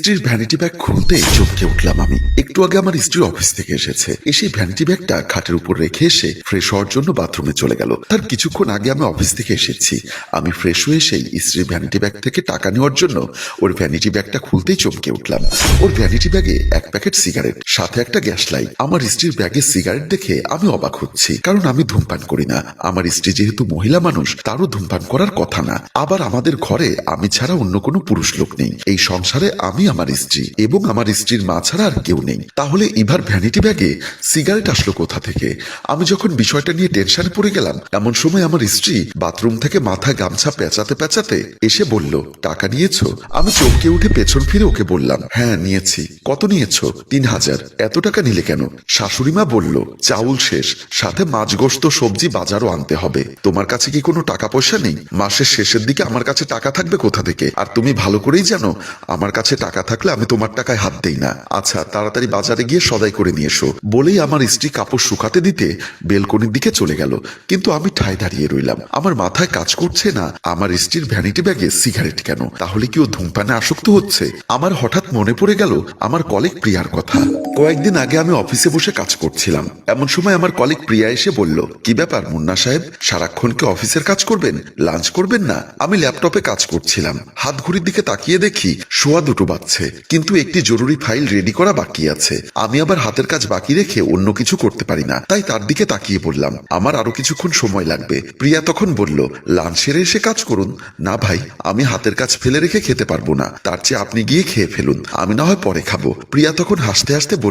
স্ত্রীর vanity bag খুলতে চমকে উঠলাম আমি। একটু আগে আমার স্ত্রী অফিস থেকে এসেছে। এসে ভ্যানিটি ব্যাগটা খাটের উপর রেখে এসে ফ্রেশ হওয়ার জন্য বাথরুমে চলে গেল। তার কিছুক্ষণ আগে আমি অফিস থেকে এসেছি। আমি ফ্রেশ হয়ে সেই স্ত্রীর ভ্যানিটি ব্যাগ থেকে টাকা নেওয়ার জন্য ওর ভ্যানিটি ব্যাগটা খুলতেই চমকে উঠলাম। ওর ভ্যানিটি ব্যাগে এক প্যাকেট সিগারেট সাথে একটা গ্যাস লাইট আমার স্ত্রীর ব্যাগে সিগারেট দেখে আমি অবাক হচ্ছি, কারণ আমি ধূমপান করি না। আমার স্ত্রী যেহেতু মহিলা মানুষ, তারও ধূমপান করার কথা না। আবার আমাদের ঘরে আমি ছাড়া অন্য কোনো পুরুষ লোক নেই। এই সংসারে আমি আমার স্ত্রী এবং আমার স্ত্রীর মা ছাড়া আর কেউ নেই। তাহলে ইভার ভ্যানিটি ব্যাগে সিগারেট আসলো কোথা থেকে? আমি যখন বিষয়টা নিয়ে টেনশনে পড়ে গেলাম, এমন সময় আমার স্ত্রী বাথরুম থেকে মাথা গামছা পেঁচাতে পেঁচাতে এসে বলল, টাকা নিয়েছো? আমি চমকে উঠে পেছন ফিরে ওকে বললাম হ্যাঁ নিয়েছি। কত নিয়েছো? তিন হাজার। এত টাকা নিলে কেন? শাশুড়ি মা বলল, চাউল শেষ। সাথে মাছ গোস্ত সবজি বাজারও আনতে হবে। তোমার কাছে কি কোনো টাকা পয়সা নেই? মাসের শেষের দিকে আমার কাছে টাকা থাকবে কোথা থেকে? আর তুমি ভালো করেই জানো, আমার কাছে টাকা থাকলে আমি তোমার টাকায় হাত দেই না। আচ্ছা তাড়াতাড়ি বাজারে গিয়ে সদাই করে নিয়ে এসো। বলেই আমার স্ত্রী কাপড় শুকাতে দিতে বেলকনির দিকে চলে গেল। কিন্তু আমি ঠায় দাঁড়িয়ে রইলাম। আমার মাথায় কাজ করছে না। আমার স্ত্রীর ভ্যানিটি ব্যাগে সিগারেট কেন? তাহলে কি ও ধূমপানে আসক্ত হচ্ছে? আমার হঠাৎ মনে পড়ে গেল, আমার কলেগ প্রিয়ার কথা। কয়েকদিন আগে আমি অফিসে বসে কাজ করছিলাম। এমন সময় আমার কলিগ প্রিয়া এসে বলল, কি ব্যাপার মুন্না সাহেব? সারাক্ষণ কি অফিসের কাজ করবেন? লাঞ্চ করবেন না? আমি ল্যাপটপে কাজ করছিলাম। হাত ঘড়ির দিকে তাকিয়ে দেখি শোয়া দুটো বাজছে। কিন্তু একটি জরুরি ফাইল রেডি করা বাকি আছে। আমি আবার হাতের কাজ বাকি রেখে অন্য কিছু করতে পারি না। তাই তার দিকে তাকিয়ে বললাম আমার আরও কিছুক্ষণ সময় লাগবে। প্রিয়া তখন বলল, লাঞ্চ সেরে এসে কাজ করুন। না ভাই, আমি হাতের কাজ ফেলে রেখে খেতে পারব না। তার চেয়ে আপনি গিয়ে খেয়ে ফেলুন। আমি না হয় পরে খাব। প্রিয়া তখন হাসতে হাসতে বলল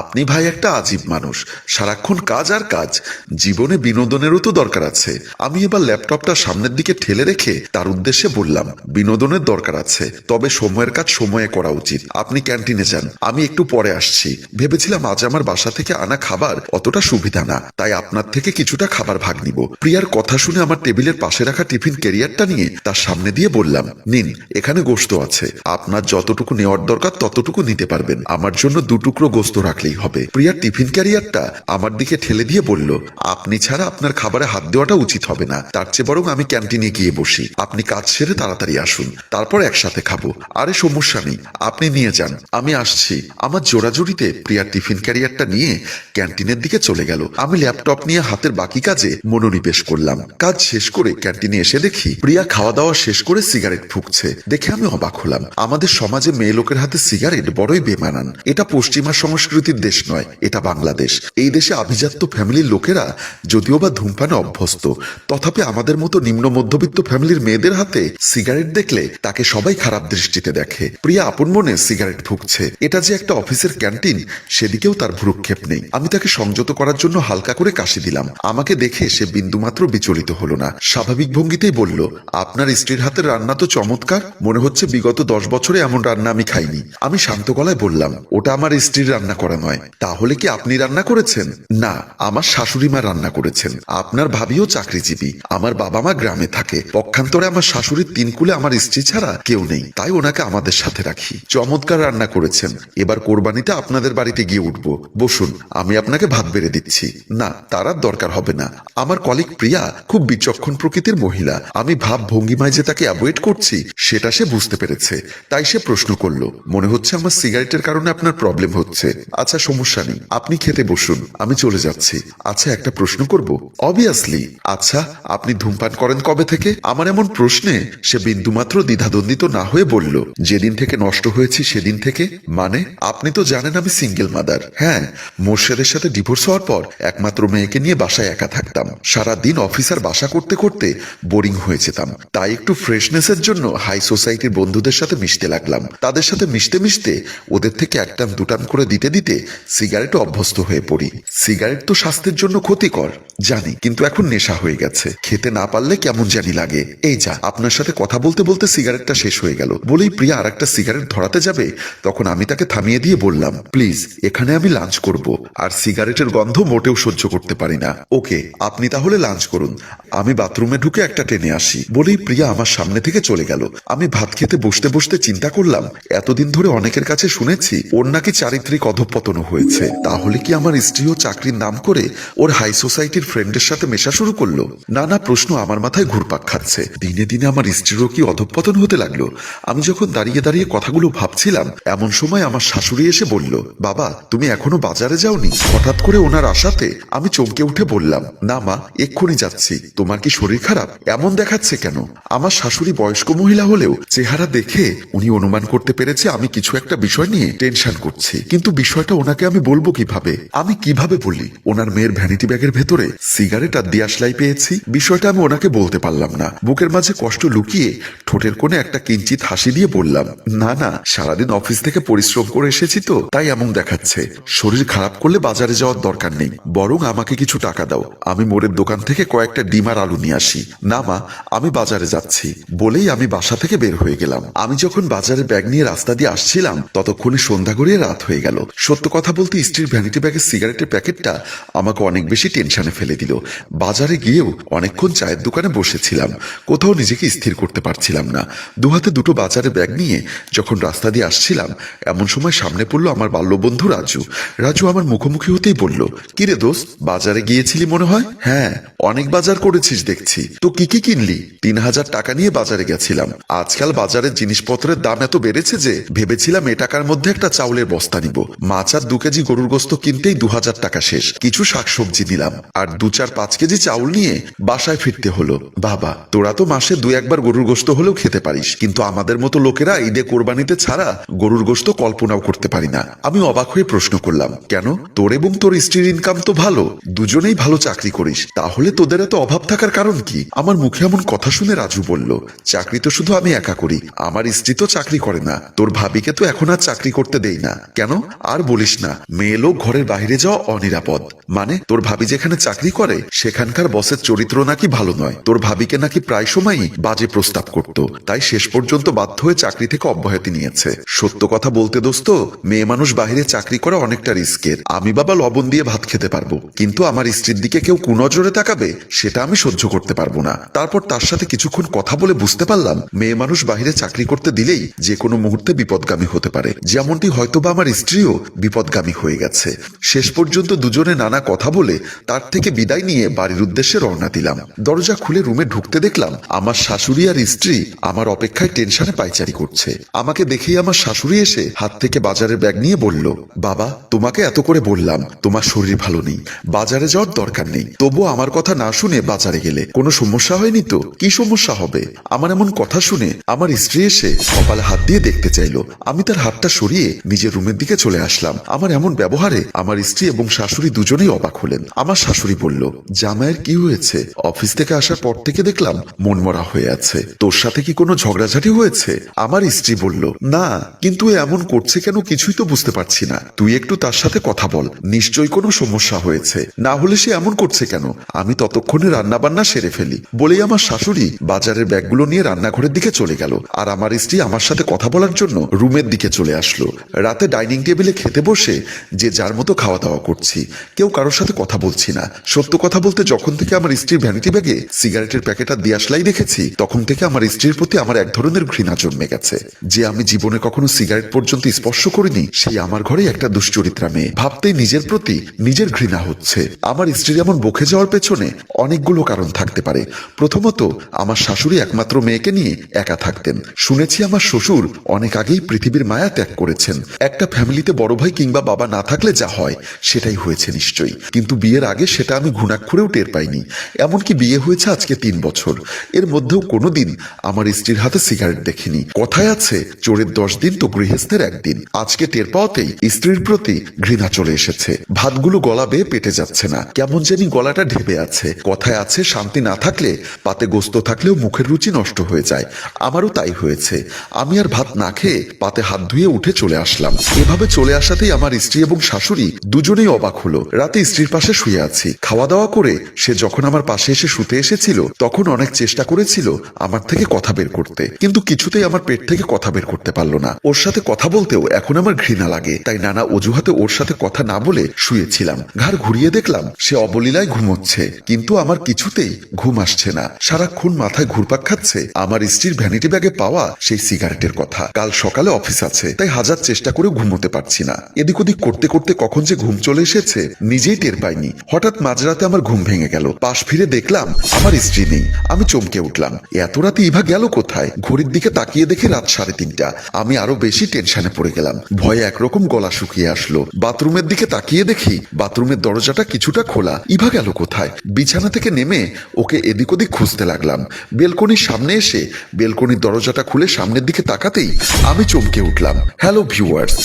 আপনি ভাই একটা আজীব মানুষ। সারাক্ষণ কাজ আর কাজ। জীবনে বিনোদনেরও তো দরকার আছে। আমি এবার ল্যাপটপটা সামনের দিকে ঠেলে রেখে তার উদ্দেশ্যে বললাম, বিনোদনের দরকার আছে, তবে সময়ের কাজ সময়ে করা উচিত। আপনি ক্যান্টিনে যান, আমি একটু পরে আসছি। ভেবেছিলাম আজ আমার বাসা থেকে আনা খাবার অতটা সুবিধা না, তাই আপনার থেকে কিছুটা খাবার ভাগ নিব। প্রিয়ার কথা শুনে আমার টেবিলের পাশে রাখা টিফিন ক্যারিয়ারটা নিয়ে তার সামনে দিয়ে বললাম, নিন, এখানে গোস্ত আছে। আপনার যতটুকু নেওয়ার দরকার ততটুকু নিতে পারবেন। আমার জন্য দু টুকরো গোস্ত রাখলেই হবে। প্রিয়ার টিফিন ক্যারিয়ারটা আমার দিকে ঠেলে দিয়ে বলল, আপনি ছাড়া আপনার খাবারে হাত দেওয়াটা উচিত হবে না। তার চেয়ে বরং আমি ক্যান্টিনে গিয়ে বসি। আপনি কাজ সেরে তাড়াতাড়ি আসুন। তারপর একসাথে খাব। আরে সমস্যা নেই। আপনি নিয়ে যান। আমি আসছি। আমার জোড়াজুড়িতে প্রিয়ার টিফিন ক্যারিয়ারটা নিয়ে ক্যান্টিনের দিকে চলে গেল। আমি ল্যাপটপ নিয়ে হাতের বাকি কাজে মনোনিবেশ করলাম। কাজ শেষ করে ক্যান্টিনে এসে দেখি প্রিয়া খাওয়া দাওয়া শেষ করে সিগারেট ফুঁকছে। দেখে আমি অবাক হলাম। আমাদের সমাজে মেয়ে লোকের হাতে সিগারেট বড়ই বেমানান। এটা পশ্চিমা সংস্কৃতির দেশ নয়, এটা বাংলাদেশ। এই দেশে আভিজাত্য ফ্যামিলির লোকেরা যদিও বা ধূমপানে অভ্যস্ত, তথাপি আমাদের মতো নিম্ন মধ্যবিত্ত ফ্যামিলির মেয়েদের হাতে সিগারেট দেখলে তাকে সবাই খারাপ দৃষ্টিতে দেখে। প্রিয়া আপন মনে সিগারেট ফুঁকছে এটা যে একটা অফিসের ক্যান্টিন, সেদিকেও তার ভ্রুক্ষেপ নেই। আমি তাকে সংযত করার জন্য হালকা করে কাশি দিলাম। আমাকে দেখে সে বিন্দুমাত্র বিচলিত হলো না। স্বাভাবিক ভঙ্গিতেই বলল, আপনার স্ত্রীর হাতের রান্না তো চমৎকার। মনে হচ্ছে বিগত দশ বছরে এমন রান্না আমি খাইনি। আমি শান্ত গলায় বললাম, ওটা আমার স্ত্রীর রান্না করা নয়। তাহলে কি আপনি রান্না করেছেন? না, আমার শাশুড়ি মা রান্না করেছেন। আপনার ভাবিও চাকরিজীবী। আমার বাবা মা গ্রামে থাকে। পক্ষান্তরে আমার শাশুড়ির তিন কুলে আমার স্ত্রী ছাড়া কেউ নেই। তাই ওনাকে আমাদের সাথে রাখি। চমৎকার রান্না করেছেন। এবার কোরবানিতে আপনাদের বাড়িতে গিয়ে উঠবো। বসুন, আমি আপনাকে ভাত বেড়ে দিচ্ছি। না, তার আর দরকার হবে না। আমার কলিগ প্রিয়া খুব বিচক্ষণ প্রকৃতির মহিলা। আমি ভাব ভঙ্গিমায় যে তাকে অ্যাভয়েড করছি, সেটা সে বুঝতে পেরেছে। তাই সে প্রশ্ন করল। মনে হচ্ছে আমার সিগারেটের কারণে আপনার প্রবলেম হচ্ছে। আচ্ছা সমস্যা নেই, আপনি খেতে বসুন, আমি চলে যাচ্ছি। আচ্ছা একটা প্রশ্ন করব? অবভিয়াসলি আচ্ছা আপনি ধূমপান করেন কবে থেকে? আমার এমন প্রশ্নে। সে বিন্দুমাত্র দ্বিধাদ্বন্দ্বিত না হয়ে বলল, যেদিন থেকে নষ্ট হয়েছি, সেদিন থেকে? মানে? আপনি তো জানেন আমি সিঙ্গেল মাদার হ্যাঁ মোর্শেদের সাথে ডিভোর্স হওয়ার পর একমাত্র মেয়েকে নিয়ে বাসায় একা থাকতাম। সারা দিন অফিসার বাসা করতে করতে বোরিং হয়ে যেতাম। তাই একটু ফ্রেশনেসের জন্য হাই সোসাইটির বন্ধুদের সাথে মিশতে লাগলাম। তাদের সাথে মিশতে মিশতে ওদের থেকে একটান দুটান করে দিতে দিতে সিগারেটও অভ্যস্ত হয়ে পড়ি। সিগারেট তো স্বাস্থ্যের জন্য ক্ষতিকর, জানি, কিন্তু এখন নেশা হয়ে গেছে। খেতে না পারলে কেমন জানি লাগে। এই যা, আপনার সাথে কথা বলতে বলতে সিগারেটটা শেষ হয়ে গেল। বলেই প্রিয়া আর একটা সিগারেট ধরাতে যাবে, তখন আমি তাকে থামিয়ে দিয়ে বললাম, প্লিজ, এখানে আমি লাঞ্চ করব, আর সিগারেটের গন্ধ মোটেও সহ্য করতে পারি না। ওকে, আপনি তাহলে লাঞ্চ করুন। আমি বাথরুমে ঢুকে একটা টেনে আসি। বলেই প্রিয়া আমার সামনে থেকে চলে গেল। আমি ভাত খেতে বসতে বসতে চিন্তা করলাম, এতদিন ধরে অনেকের কাছে শুনেছি, ওর নাকি চারিত্রিক সামাজিক অধঃপতনও হয়েছে। তাহলে কি আমার স্ত্রীও চাকরির নাম করে ওর হাই সোসাইটির ফ্রেন্ডের সাথে মেশা শুরু করল? নানা প্রশ্ন আমার মাথায় ঘুরপাক খাচ্ছে। দিনে দিনে আমার স্ত্রীরও কি অধঃপতন হতে লাগল? আমি যখন দাঁড়িয়ে দাঁড়িয়ে কথাগুলো ভাবছিলাম, এমন সময় আমার শাশুড়ি এসে বলল, বাবা, তুমি এখনও বাজারে যাওনি? হঠাৎ করে ওনার আশাতে আমি চমকে উঠে বললাম, না মা, এক্ষুনি যাচ্ছি। তোমার কি শরীর খারাপ? এমন দেখাচ্ছে কেন? আমার শাশুড়ি বয়স্ক মহিলা হলেও চেহারা দেখে উনি অনুমান করতে পেরেছে আমি কিছু একটা বিষয় নিয়ে টেনশন করছি। কিন্তু বিষয়টা ওনাকে আমি বলব কীভাবে? আমি কীভাবে বলি? ওনার মেয়ের ভ্যানিটি ব্যাগের ভেতরে সিগারেট আর দিয়াশলাই পেয়েছি। বিষয়টা আমি ওনাকে বলতে পারলাম না। বুকের মাঝে কষ্ট লুকিয়ে ঠোঁটের কোণে একটা কিঞ্চিত হাসি দিয়ে বললাম, না না, সারাদিন অফিস থেকে পরিশ্রম করে এসেছি তো, তাই এমন দেখাচ্ছে। শরীর খারাপ করলে বাজারে যাওয়ার দরকার নেই। বরং আমাকে কিছু টাকা দাও। আমি মোড়ের দোকান থেকে কয়েকটা ডিমার আলু নিয়ে আসি। না, মা, আমি বাজারে যাচ্ছি। বলেই আমি বাসা থেকে বের হয়ে গেলাম। আমি যখন বাজারে ব্যাগ নিয়ে রাস্তা দিয়ে আসছিলাম, ততক্ষণে সন্ধ্যা গড়িয়ে রাত হয়ে গেল। সত্য কথা বলতে স্ত্রীর ভ্যানিটি ব্যাগের সিগারেটের প্যাকেটটা আমাকে অনেক বেশি টেনশনে ফেলে দিল। বাজারে গিয়েও অনেকক্ষণ চায়ের দোকানে বসেছিলাম। কোথাও নিজেকে স্থির করতে পারছিলাম না। দুহাতে দুটো বাজারে ব্যাগ নিয়ে যখন রাস্তা দিয়ে আসছিলাম, এমন সময় সামনে পড়ল আমার বাল্যবন্ধু রাজু। রাজু আমার মুখোমুখি হতেই বলল, কিরে দোস্ত, বাজারে গিয়েছিলি মনে হয়? হ্যাঁ অনেক বাজার করেছিস দেখছি। তো কি কি কিনলি? তিন হাজার টাকা নিয়ে বাজারে গেছিলাম। আজকাল বাজারের জিনিসপত্রের দাম এত বেড়েছে যে ভেবেছিলাম এ টাকার মধ্যে একটা চাউলের বস্তা নিব। মাছ আর দু কেজি গরুর গোস্ত কিনতেই দু হাজার টাকা শেষ। কিছু শাকসবজি নিলাম আর দু চার পাঁচ কেজি চাউল নিয়ে বাসায় ফিরতে হলো। বাবা, তোরা তো মাসে দু একবার গরুর গোস্ত হলেও খেতে পারিস। কিন্তু আমাদের মতো লোকেরা ঈদে কোরবানিতে ছাড়া গরুর গোস্ত কল্পনাও করতে পারি না। আমি অবাক হয়ে প্রশ্ন করলাম, কেন? তোর এবং তোর স্ত্রীর ইনকাম তো ভালো। দুজনেই ভালো চাকরি করিস। তাহলে তোদের এত অভাব থাকার কারণ কি? আমার মুখে এমন কথা শুনে রাজু বলল, চাকরি তো শুধু আমি একা করি। আমার স্ত্রী তো চাকরি করে না। তোর ভাবিকে তো এখন আর চাকরি করতে দেই না। কেন? আর বলিস না, মেয়ে লোক ঘরের বাইরে যাওয়া অনিরাপদ। মানে তোর ভাবি যেখানে চাকরি করে, সেখানকার বসের চরিত্র নাকি ভালো নয়। তোর ভাবিকে নাকি প্রায় সময়ই বাজে প্রস্তাব করত, তাই শেষ পর্যন্ত বাধ্য হয়ে চাকরি থেকে অব্যাহতি নিয়েছে। সত্য কথা বলতে দোস্ত, মেয়ে মানুষ বাহিরে চাকরি করা অনেকটা রিস্কের। আমি বাবা লবণ দিয়ে ভাত খেতে পারব, কিন্তু আমার স্ত্রীর দিকে কেউ কুনজরে তাকাবে, সেটা আমি সহ্য করতে পারব না। তারপর তার সাথে কিছুক্ষণ কথা বলে বুঝতে পারলাম, মেয়ে মানুষ বাহিরে চাকরি করতে দিলেই যে কোনো মুহূর্তে বিপদগামী হতে পারে। যেমনটি হয়তো বা আমার স্ত্রীও বিপদগামী হয়ে গেছে। শেষ পর্যন্ত দুজনে নানা কথা বলে তার থেকে বিদায় নিয়ে বাড়ির উদ্দেশ্যে রওনা দিলাম। দরজা খুলে রুমে ঢুকতে দেখলাম আমার শাশুড়ি আর স্ত্রী আমার অপেক্ষায় টেনশনে পাইচারি করছে। আমাকে দেখেই আমার শাশুড়ি এসে হাত থেকে বাজারের ব্যাগ নিয়ে বলল, বাবা, তোমাকে এত করে বললাম, তোমার শরীর ভালো নেই। বাজারে যাওয়ার দরকার নেই। তবুও আমার কথা না শুনে বাজারে গেলে। কোনো সমস্যা হয়নি তো? কি সমস্যা হবে? আমার এমন কথা শুনে আমার স্ত্রী এসে কপালে হাত দিয়ে দেখতে চাইলো। আমি তার হাতটা সরিয়ে নিজের রুমের দিকে চলে আসলাম। আমার এমন ব্যবহারে আমার স্ত্রী এবং শাশুড়ি দুজনেই অবাক হলেন। আমার শাশুড়ি বলল, জামাইয়ের কি হয়েছে? অফিস থেকে আসার পর থেকে দেখলাম মনমরা হয়ে আছে। তোর সাথে কি কোনো ঝগড়াঝাটি হয়েছে? আমার স্ত্রী বলল, না, কিন্তু এমন করছে কেন কিছুই তো বুঝতে পারছি না। তুই একটু তার সাথে কথা বল, নিশ্চয়ই কোনো সমস্যা হয়েছে। না হলে সে এমন করছে কেন? আমি ততক্ষণে রান্না বান্না সেরে ফেলি। বলেই আমার শাশুড়ি বাজারের ব্যাগগুলো নিয়ে রান্নাঘরের দিকে চলে গেল। আর আমার স্ত্রী আমার সাথে কথা বলার জন্য রুমের দিকে চলে আসলো। রাতে ডাইনিং টেবিলে খেতে বসে যে যার মতো খাওয়া দাওয়া করছি, কেউ কারোর সাথে কথা বলছি না। সত্য কথা বলতে যখন থেকে আমার স্ত্রীর ভ্যানিটি ব্যাগে সিগারেটের প্যাকেট আর দিয়াশলাই দেখেছি, তখন থেকে আমার স্ত্রীর প্রতি আমার এক ধরনের ঘৃণা জন্মে গেছে। যে আমি জীবনে কখনো সিগারেট পর্যন্ত স্পর্শ করিনি সেই আমার ঘরে একটা দুশ্চরিত্রা মেয়ে। ভাবতেই নিজের প্রতি নিজের ঘৃণা হচ্ছে। আমার স্ত্রীর এমন বকে যাওয়ার পেছনে অনেকগুলো কারণ থাকতে পারে। প্রথমত, আমার শাশুড়ি একমাত্র মেয়েকে নিয়ে একা থাকতেন। শুনেছি আমার শ্বশুর অনেক আগেই পৃথিবীর মায়া ত্যাগ করেছেন। একটা ফ্যামিলিতে বড় ভাই কিংবা বাবা না থাকলে যা হয়, সেটাই হয়েছে নিশ্চয়ই। কিন্তু বিয়ের আগে সেটা আমি ঘুণাক্ষরেও টের পাইনি। এমনকি বিয়ে হয়েছে আজকে তিন বছর। এর মধ্যেও কোনোদিন আমার স্ত্রীর হাতে সিগারেট দেখিনি। কথায় আছে, চোরের দশ দিন তো গৃহস্থের একদিন। আজকে টের পাওয়াতেই স্ত্রীর প্রতি ঘৃণা চলে এসেছে। ভাতগুলো গলা বেয়ে পেটে যাচ্ছে না। কেমন জানি গলাটা ঢেবে আছে। কথায় আছে, শান্তি না থাকলে, পাতে গোস্ত থাকলেও মুখের রুচি নষ্ট হয়ে যায়। আমারও তাই হয়েছে। আমি আর ভাত না খেয়ে পাতে হাত ধুয়ে উঠে চলে আসলাম। এভাবে চলে আসাতেই আমার স্ত্রী এবং শাশুড়ি দুজনেই অবাক হলো। রাতে স্ত্রীর পাশে শুয়ে আছি। খাওয়া দাওয়া করে সে যখন আমার পাশে এসে শুতে এসেছিল, তখন অনেক চেষ্টা করেছিল আমার থেকে কথা বের করতে। কিন্তু কিছুতেই আমার পেট থেকে কথা বের করতে পারল না। ওর সাথে কথা বলতেও এখন আমার ঘৃণা লাগে। তাই নানা অজুহাতে ওর সাথে কথা না বলে শুয়েছিলাম। ঘাড় ঘুরিয়ে দেখলাম সে অবলীলায় ঘুমোচ্ছে। কিন্তু আমার কিছুতেই ঘুম আসছে না। সারাক্ষণ মাথায় ঘুরপাক খাচ্ছে। আমার স্ত্রীর ভ্যানিটি ব্যাগে পাওয়া সেই সিগারেটের কথা। কাল সকালে অফিস আছে, তাই হাজার চেষ্টা করে ঘুমোতে পারছি পারছি না। এদিক ওদিক করতে করতে কখন যে ঘুম চলে এসেছে, নিজেই টের পাইনি। হঠাৎ মাঝরাতে আমার ঘুম ভেঙে গেল। পাশ ফিরে দেখলাম, আমার স্ত্রী নেই। আমি চমকে উঠলাম। এত রাতে ইভা গেল কোথায়? ঘড়ির দিকে তাকিয়ে দেখে রাত সাড়ে তিনটা। আমি আরও বেশি টেনশনে পড়ে গেলাম। ভয়ে একরকম গলা শুকিয়ে আসলো। বাথরুমের দিকে তাকিয়ে দেখি, বাথরুমের দরজাটা কিছুটা খোলা। ইভা গেল কোথায়? বিছানা থেকে নেমে ওকে এদিক ওদিক খুঁজতে লাগলাম। বেলকনির সামনে এসে, বেলকনির দরজাটা খুলে সামনের দিকে তাকাতেই আমি চমকে উঠলাম। হ্যালো ভিউয়ার্স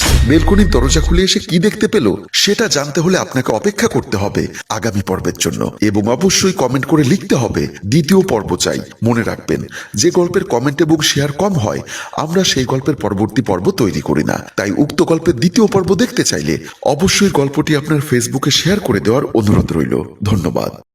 বেলকনির দরজা খুলে এসে কি দেখতে পেল, সেটা জানতে হলে আপনাকে অপেক্ষা করতে হবে আগামী পর্বের জন্য। এবং অবশ্যই কমেন্ট করে লিখতে হবে, দ্বিতীয় পর্ব চাই, মনে রাখবেন। যে গল্পের কমেন্ট এবং শেয়ার কম হয়, আমরা সেই গল্পের পরবর্তী পর্ব তৈরি করি না। তাই উক্ত গল্পের দ্বিতীয় পর্ব দেখতে চাইলে অবশ্যই গল্পটি আপনার ফেসবুকে শেয়ার করে দেওয়ার অনুরোধ রইল। ধন্যবাদ।